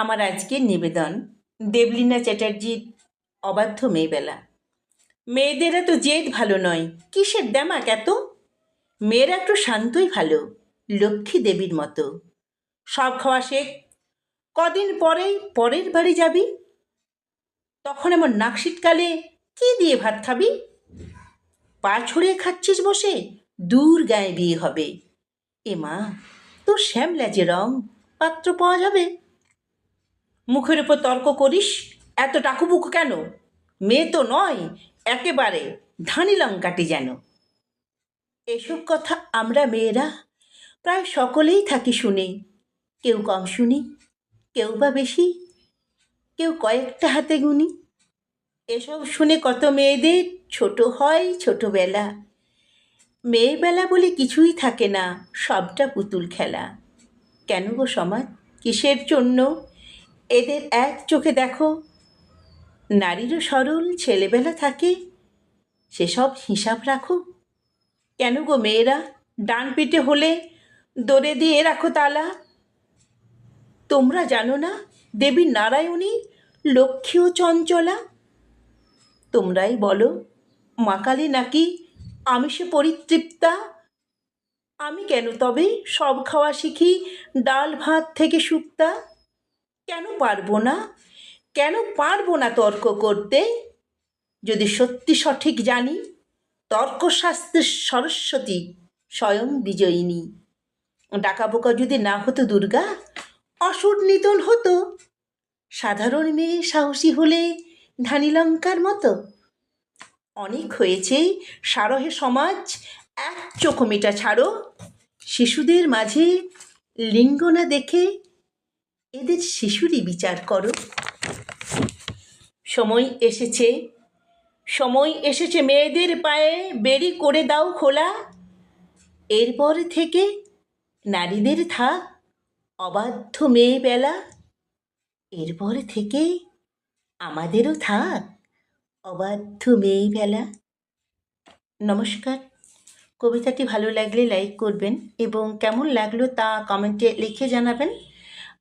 আমার আজকের নিবেদন দেবলীনা চ্যাটার্জির অবাধ্য মেয়েবেলা। মেয়েদের এত জেদ ভালো নয়। কিসের দেমাক এত? মেয়েরা একটু শান্তই ভালো, লক্ষ্মী দেবীর মতো। সব খাওয়া শেখ কদিন পরেই পরের বাড়ি যাবি? তখন এমন নাক শীতকালে কি দিয়ে ভাত খাবি? পা ছড়িয়ে খাচ্ছিস বসে, দূর গায়ে বিয়ে হবে। এ মা, তোর শ্যামলা যে রং, পাত্র পাওয়া যাবে। মুখের উপর তর্ক করিস? এত টাকুবুকু কেন? মেয়ে তো নয়, একেবারে ধানি লঙ্কাটি যেন। এসব কথা আমরা মেয়েরা প্রায় সকলেই থাকি শুনে। কেউ কম শুনি, কেউ বা বেশি, কেউ কয়েকটা হাতে গুনি। এসব শুনে কত মেয়েদের ছোট হয় ছোটবেলা। মেয়েবেলা বলে কিছুই থাকে না, সবটা পুতুল খেলা। কেন গো সমাজ? কিসের জন্য? এদের এক চোখে দেখো। নারীরও সরল, ছেলেবেলা থাকে। সেসব হিসাব রাখো। কেন গো মেয়েরা? ডান পিঠে হলে দরে দিয়ে রাখো তালা। তোমরা জানো না, দেবী নারায়ণী লক্ষ্মী ও চঞ্চলা। তোমরাই বলো, মা কালী নাকি আমিষে পরিতৃপ্তা? আমি কেন তবে সব খাওয়া শিখি, ডাল ভাত থেকে শুক্তা কেন পারব না? কেন পারব না তর্ক করতে? যদি সত্যি সঠিক জানি তর্কশাস্ত্রের সরস্বতী স্বয়ং বিজয়িনী। ডাকাবোকা যদি না হতো দুর্গা, অসুর নিধন হতো। সাধারণ মেয়ে সাহসী হলে ধানিলঙ্কার মতো। অনেক হয়েছে, সারহে সমাজ এক চোখ মেটা ছাড়ো। শিশুদের মাঝে লিঙ্গ না দেখে এদের শিশুরই বিচার করো। সময় এসেছে। সময় এসেছে। মেয়েদের পায়ে বেরি করে দাও খোলা। এরপর থেকে নারীদের থাক। অবাধ্য মেয়েবেলা এরপর থেকে আমাদেরও থাক। অবাধ্য মেয়েবেলা নমস্কার। কবিতাটি ভালো লাগলে লাইক করবেন এবং কেমন লাগল তা কমেন্টে লিখে জানাবেন।